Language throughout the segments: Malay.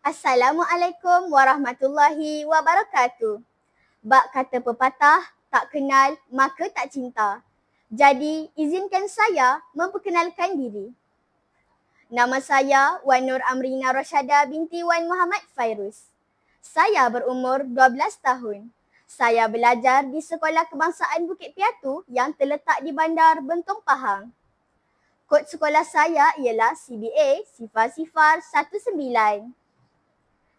Assalamualaikum warahmatullahi wabarakatuh. Bak kata pepatah, tak kenal maka tak cinta. Jadi, izinkan saya memperkenalkan diri. Nama saya Wan Nur Amrina Roshada binti Wan Muhammad Fairuz. Saya berumur 12 tahun. Saya belajar di Sekolah Kebangsaan Bukit Piatu yang terletak di Bandar Bentong Pahang. Kod sekolah saya ialah CBA Sifar-Sifar 19.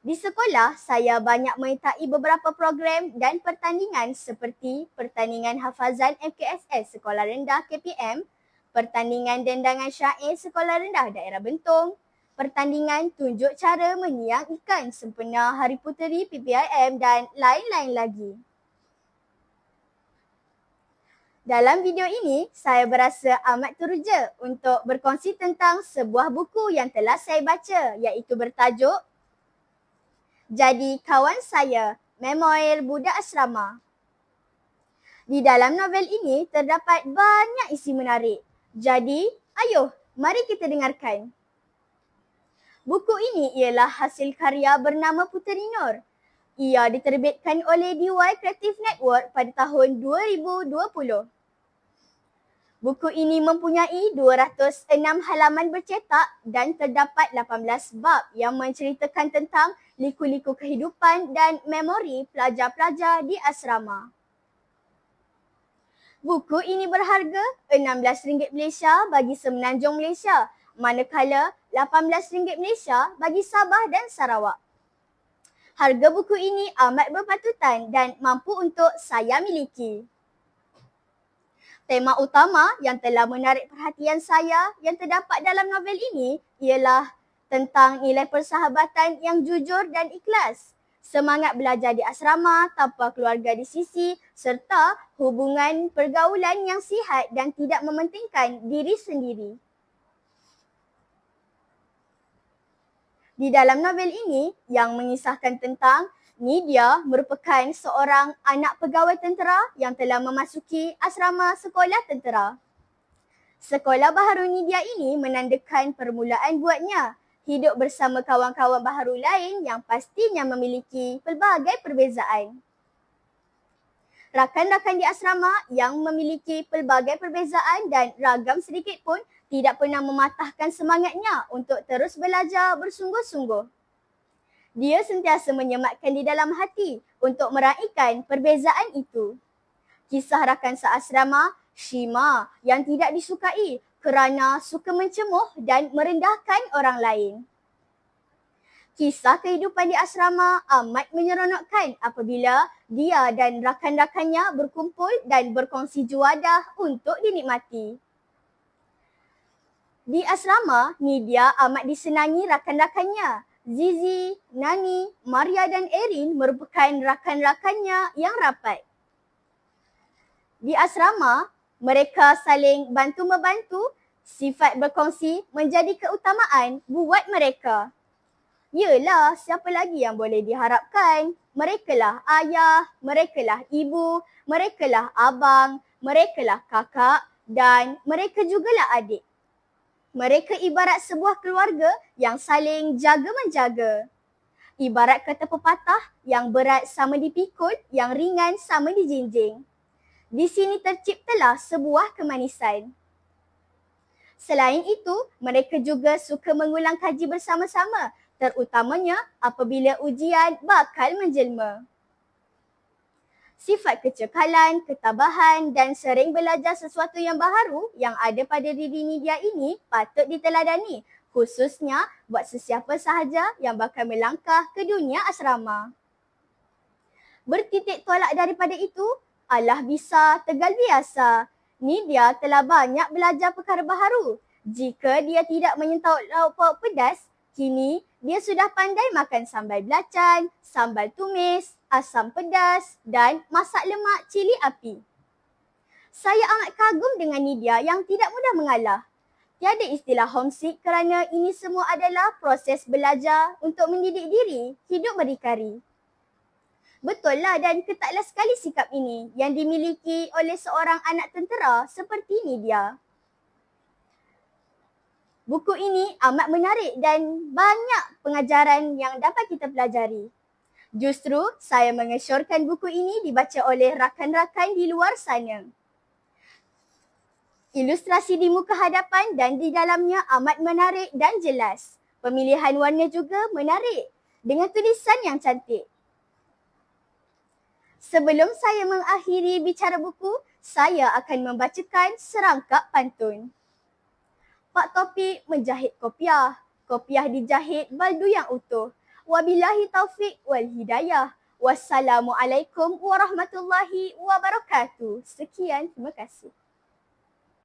Di sekolah, saya banyak menyertai beberapa program dan pertandingan seperti pertandingan hafazan MKSS Sekolah Rendah KPM, pertandingan dendangan syair Sekolah Rendah Daerah Bentong, pertandingan tunjuk cara menyiang ikan sempena Hari Puteri PPIM dan lain-lain lagi. Dalam video ini, saya berasa amat teruja untuk berkongsi tentang sebuah buku yang telah saya baca iaitu bertajuk jadi kawan saya, Memoir Budak Asrama. Di dalam novel ini terdapat banyak isi menarik. Jadi, ayo mari kita dengarkan. Buku ini ialah hasil karya bernama Puteri Nur. Ia diterbitkan oleh DY Creative Network pada tahun 2020. Buku ini mempunyai 206 halaman bercetak dan terdapat 18 bab yang menceritakan tentang liku-liku kehidupan dan memori pelajar-pelajar di asrama. Buku ini berharga RM16 Malaysia bagi Semenanjung Malaysia manakala RM18 Malaysia bagi Sabah dan Sarawak. Harga buku ini amat berpatutan dan mampu untuk saya miliki. Tema utama yang telah menarik perhatian saya yang terdapat dalam novel ini ialah tentang nilai persahabatan yang jujur dan ikhlas, semangat belajar di asrama tanpa keluarga di sisi serta hubungan pergaulan yang sihat dan tidak mementingkan diri sendiri. Di dalam novel ini yang mengisahkan tentang Nidia merupakan seorang anak pegawai tentera yang telah memasuki asrama sekolah tentera. Sekolah baharu Nidia ini menandakan permulaan buatnya hidup bersama kawan-kawan baharu lain yang pastinya memiliki pelbagai perbezaan. Rakan-rakan di asrama yang memiliki pelbagai perbezaan dan ragam sedikit pun tidak pernah mematahkan semangatnya untuk terus belajar bersungguh-sungguh. Dia sentiasa menyematkan di dalam hati untuk meraihkan perbezaan itu. Kisah rakan seasrama Shima yang tidak disukai kerana suka mencemuh dan merendahkan orang lain. Kisah kehidupan di asrama amat menyeronokkan apabila dia dan rakan-rakannya berkumpul dan berkongsi juadah untuk dinikmati. Di asrama, Nidia amat disenangi rakan-rakannya Zizi, Nani, Maria dan Erin merupakan rakan-rakannya yang rapat. Di asrama, mereka saling bantu-membantu, sifat berkongsi menjadi keutamaan buat mereka. Yelah, siapa lagi yang boleh diharapkan? Merekalah ayah, merekalah ibu, merekalah abang, merekalah kakak dan mereka jugalah adik. Mereka ibarat sebuah keluarga yang saling jaga-menjaga. Ibarat kata pepatah yang berat sama dipikul, yang ringan sama dijinjing. Di sini terciptalah sebuah kemanisan. Selain itu, mereka juga suka mengulang kaji bersama-sama terutamanya apabila ujian bakal menjelma sifat kecekalan, ketabahan dan sering belajar sesuatu yang baharu yang ada pada diri Nidia ini patut diteladani khususnya buat sesiapa sahaja yang bakal melangkah ke dunia asrama. Bertitik tolak daripada itu, Allah bisa tegal biasa. Nidia telah banyak belajar perkara baharu. Jika dia tidak menyentuh lauk pauk pedas, kini dia sudah pandai makan sambal belacan, sambal tumis, asam pedas dan masak lemak cili api. Saya amat kagum dengan Nidia yang tidak mudah mengalah. Tiada istilah homesick kerana ini semua adalah proses belajar untuk mendidik diri hidup berdikari. Betul lah dan ketatlah sekali sikap ini yang dimiliki oleh seorang anak tentera seperti Nidia. Buku ini amat menarik dan banyak pengajaran yang dapat kita pelajari. Justru saya mengesyorkan buku ini dibaca oleh rakan-rakan di luar sana. Ilustrasi di muka hadapan dan di dalamnya amat menarik dan jelas. Pemilihan warna juga menarik dengan tulisan yang cantik. Sebelum saya mengakhiri bicara buku, saya akan membacakan serangkap pantun. Pak Topik menjahit kopiah. Kopiah dijahit baldu yang utuh. Wabillahi taufik wal hidayah. Wassalamualaikum warahmatullahi wabarakatuh. Sekian, terima kasih.